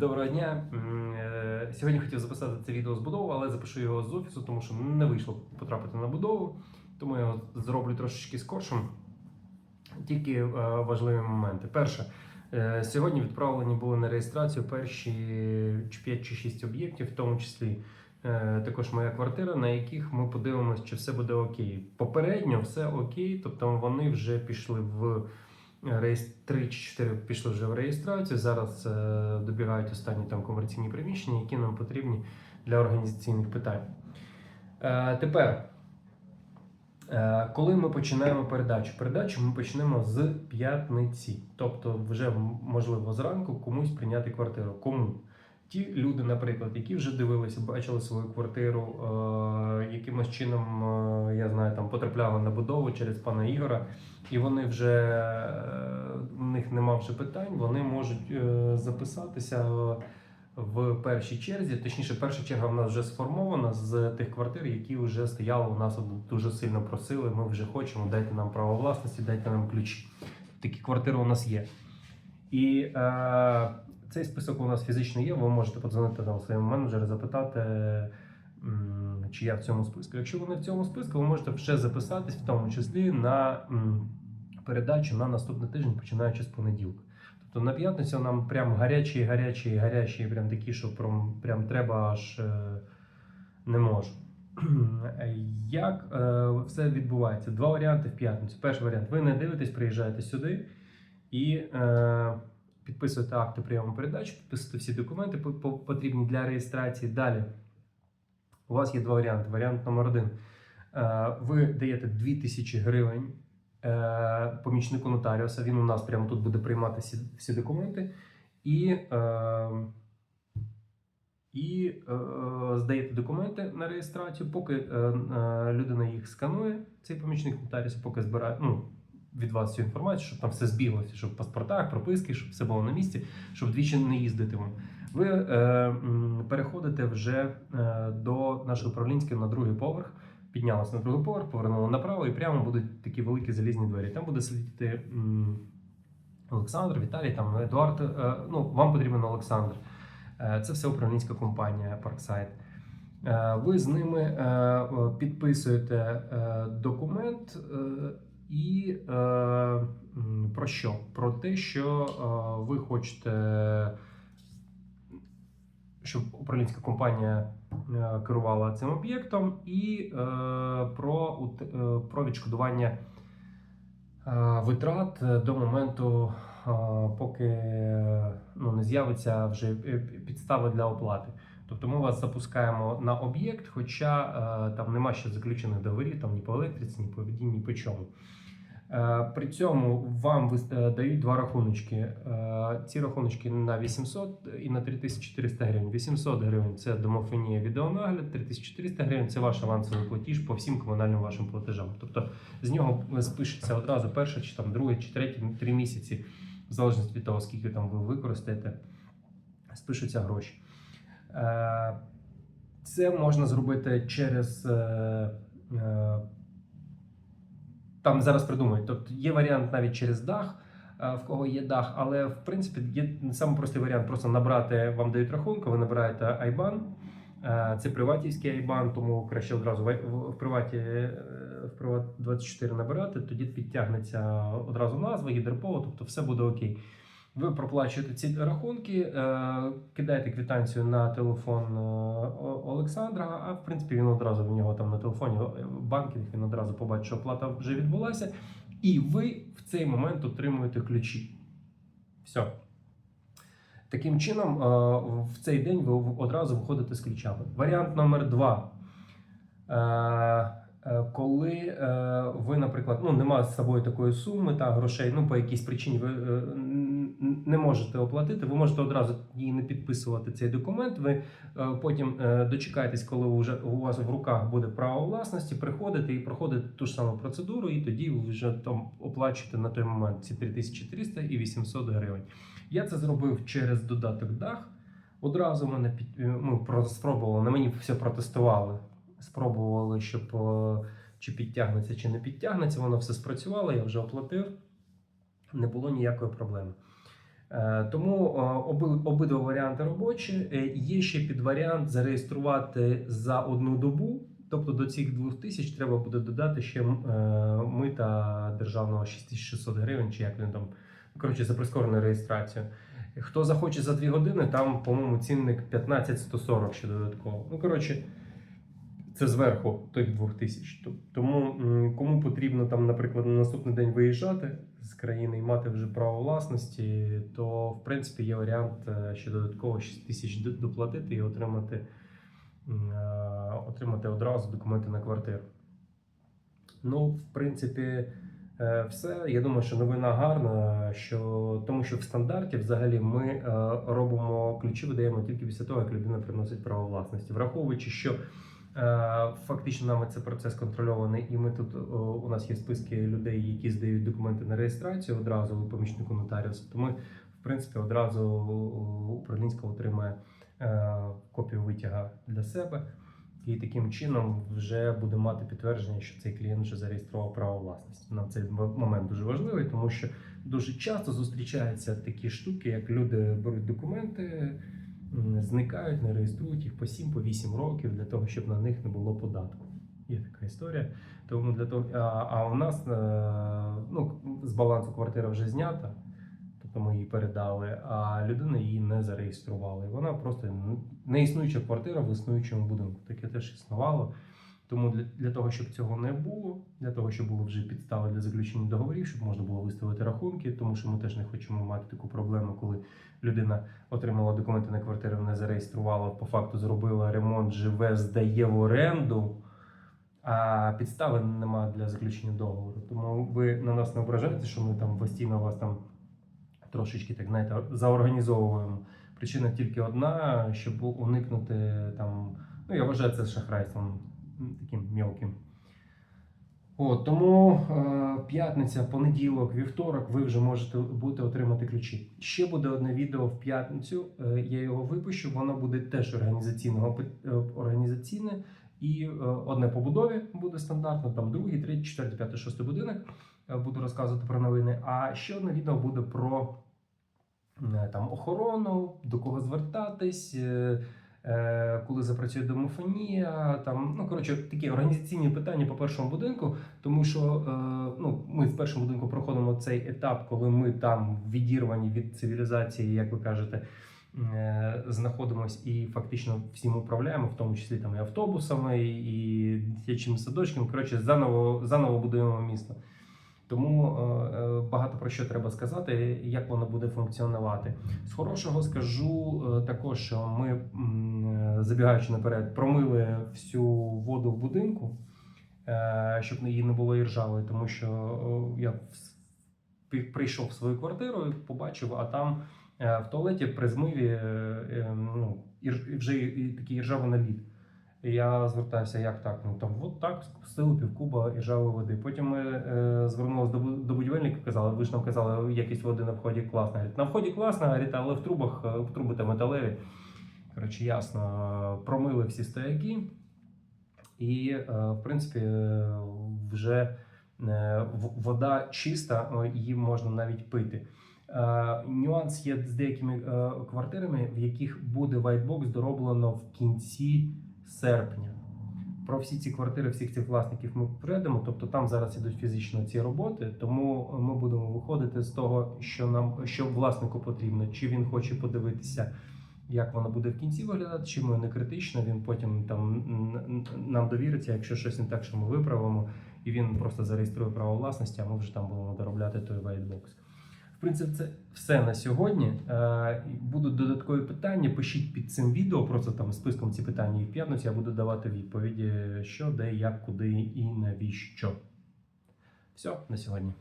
Доброго дня. Е, Сьогодні хотів записати це відео з будови, але запишу його з офісу, тому що не вийшло потрапити на будову. Тому я його зроблю трошечки скоршим. Тільки е, важливі моменти. Перше, е, сьогодні відправлені були на реєстрацію перші 5 чи 6 об'єктів, в тому числі також моя квартира, на яких ми подивимося, чи все буде окей. Попередньо все окей, тобто вони вже пішли в реєс- 3 чи 4 пішли вже в реєстрацію. Зараз е, добігають останні там комерційні приміщення, які нам потрібні для організаційних питань. Е, тепер, е, коли ми починаємо передачу? Передачу ми почнемо з п'ятниці, тобто вже можливо зранку комусь прийняти квартиру. Кому? Ті люди, наприклад, які вже дивилися, бачили свою квартиру, е, якимось чином, е, я знаю, там потрапляли на будову через пана Ігора, і вони вже е, в них нема вже питань, вони можуть е, записатися в першій черзі. Точніше, перша черга в нас вже сформована з тих квартир, які вже стояли у нас дуже сильно просили. Ми вже хочемо, дайте нам право власності, дайте нам ключі. Такі квартири у нас є. І е, цей список у нас фізично є. Ви можете подзвонити там своєму менеджеру, запитати, чи я в цьому списку. Якщо ви не в цьому списку, ви можете вже записатись, в тому числі на передачу на наступний тиждень, починаючи з понеділка. Тобто на п'ятницю нам прям гарячі, гарячі, гарячі, прям такі, що прям, прям треба аж е, не можу. Як е, все відбувається? Два варіанти в п'ятницю. Перший варіант: ви не дивитесь, приїжджаєте сюди і е, підписуєте акти прийому передачі, підписуєте всі документи по- по- потрібні для реєстрації. Далі у вас є два варіанти. Варіант номер один. Е, ви даєте 2000 гривень е, помічнику нотаріуса. Він у нас прямо тут буде приймати всі, всі документи. І, е, і е, здаєте документи на реєстрацію, поки е, е, людина їх сканує, цей помічник нотаріуса, поки збирає ну, від вас цю інформацію, щоб там все збіглося, щоб в паспортах, прописки, щоб все було на місці, щоб двічі не їздити вам. Ви е, переходите вже е, до нашої управлінської на другий поверх, піднялися на другий поверх, повернули направо, і прямо будуть такі великі залізні двері. Там буде сидіти м, Олександр, Віталій, там Едуард. Е, ну, вам потрібен Олександр. Е, це все управлінська компанія Parkside. Е, ви з ними е, підписуєте е, документ. е, і про що? Про те, що е, ви хочете, щоб управлінська компанія е, керувала цим об'єктом, і е, про, е, про відшкодування е, витрат до моменту, е, поки е, ну, не з'явиться вже е, підстави для оплати. Тобто ми вас запускаємо на об'єкт, хоча е, там нема ще заключених договорів там ні по електриці, ні по воді, ні по чому. Е, При цьому вам е, дають два рахуночки. Е, Ці рахуночки на 800 і на 3400 гривень. 800 гривень це домофонія відеонагляд, 3400 гривень це ваш авансовий платіж по всім комунальним вашим платежам. Тобто з нього спишеться одразу перше, чи там друге, чи третє, три місяці, в залежності від того, скільки там ви використаєте, спишуться гроші. Це можна зробити через. Там зараз придумають. Тобто є варіант навіть через дах, е, в кого є дах, але в принципі є найпростий простий варіант просто набрати, вам дають рахунку, ви набираєте IBAN. Е, Це приватівський IBAN, тому краще одразу в, приваті е, в приват 24 набирати, тоді підтягнеться одразу назва, гідерполо, тобто все буде окей. Ви проплачуєте ці рахунки, е, кидаєте квитанцію на телефон е, Олександра, а в принципі він одразу в нього там на телефоні е, банкінг, він одразу побачить, що оплата вже відбулася, і ви в цей момент отримуєте ключі. Все. Таким чином, в цей день ви одразу виходите з ключами. Варіант номер два. Коли ви, наприклад, ну нема з собою такої суми та грошей, ну по якійсь причині ви не можете оплатити, ви можете одразу її не підписувати цей документ. Ви е, потім е, дочекаєтесь, коли вже у вас в руках буде право власності, приходите і проходите ту ж саму процедуру, і тоді ви вже там оплачуєте на той момент ці 3300 і 800 гривень. Я це зробив через додаток Дах. Одразу мене під е, ну, спробували, на мені все протестували. Спробували, щоб чи підтягнеться, чи не підтягнеться. Воно все спрацювало, я вже оплатив. Не було ніякої проблеми. Е, Тому е, обидва варіанти робочі. Е, Є ще під варіант зареєструвати за одну добу. Тобто до цих 2000 треба буде додати ще мита державного 6600 гривень, чи як він там. Коротше, за прискорену реєстрацію. Хто захоче за 2 години, там, по-моєму, цінник 15-140 ще додатково. Ну, коротше, це зверху тих 2000. Т- Тому кому потрібно там, наприклад, на наступний день виїжджати з країни і мати вже право власності, то в принципі є варіант е, ще додатково 6 тисяч доплатити і отримати, е, отримати одразу документи на квартиру. Ну, в принципі, е, все. Я думаю, що новина гарна, що тому що в стандарті взагалі ми робимо ключі, видаємо тільки після того, як людина приносить право власності, враховуючи, що. Е, Фактично нами це процес контрольований, і ми тут у нас є списки людей, які здають документи на реєстрацію одразу у помічнику нотаріуса. То ми, в принципі, одразу управлінська отримає е, копію витяга для себе, і таким чином вже буде мати підтвердження, що цей клієнт вже зареєстрував право власності. Нам цей момент дуже важливий, тому що дуже часто зустрічаються такі штуки, як люди беруть документи зникають, не реєструють їх по 7 по 8 років для того, щоб на них не було податку. Є така історія. Тому для того, а, а у нас е, ну, з балансу квартира вже знята, тобто ми її передали, а людина її не зареєструвала. І вона просто не існуюча квартира в існуючому будинку. Таке теж існувало. Тому для, для того, щоб цього не було, для того, щоб були вже підстави для заключення договорів, щоб можна було виставити рахунки, тому що ми теж не хочемо мати таку проблему, коли людина отримала документи на квартиру, не зареєструвала, по факту зробила ремонт, живе, здає в оренду, а підстави немає для заключення договору. Тому ви на нас не ображаєте, що ми там постійно вас там трошечки так знаєте, заорганізовуємо. Причина тільки одна, щоб уникнути там. Ну, я вважаю це шахрайством мілким. От, тому е, п'ятниця, понеділок, вівторок ви вже можете будете отримати ключі. Ще буде одне відео в п'ятницю. Е, я його випущу. Воно буде теж організаційного е, організаційне. І е, одне по будові буде стандартно, там другий, третій, четвертий, п'ятий, шостий будинок. Е, буду розказувати про новини. А ще одне відео буде про е, там охорону, до кого звертатись. е, Коли запрацює домофонія, там ну коротше такі організаційні питання по першому будинку, тому що е, ну ми в першому будинку проходимо цей етап, коли ми там відірвані від цивілізації, як ви кажете, е, знаходимось і фактично всім управляємо, в тому числі там і автобусами, і дитячими садочками. Коротше, заново заново будуємо місто. Тому е, е, багато про що треба сказати, як воно буде функціонувати. З хорошого скажу е, також, що ми, забігаючи наперед, промили всю воду в будинку, щоб її не було іржавої, тому що я прийшов в свою квартиру і побачив, а там в туалеті при змиві ну, вже такий іржавий наліт. І я звертався, як так? Ну там от так спустили півкуба іржавої води. Потім ми е, звернулися до, до будівельника, казали, ви ж нам казали, якість води на вході класна. Говорить, на вході класна, говорить, але в трубах е, труби там металеві. Коротше, ясно, промили всі стояки. І, е, в принципі, е, вже е, вода чиста, е, її можна навіть пити. Е, Нюанс є з деякими е, квартирами, в яких буде вайтбокс дороблено в кінці серпня. Про всі ці квартири, всіх цих власників ми прийдемо. Тобто там зараз ідуть фізично ці роботи. Тому ми будемо виходити з того, що нам що власнику потрібно, чи він хоче подивитися, як воно буде в кінці виглядати, чи ми не критично. Він потім там нам довіриться, якщо щось не так, що ми виправимо, і він просто зареєструє право власності, а ми вже там будемо доробляти той вайтбокс. В принципі, це все на сьогодні. Е, Будуть додаткові питання. Пишіть під цим відео, просто там списком ці питання і в п'ятницю я буду давати відповіді, що, де, як, куди і навіщо. Все на сьогодні.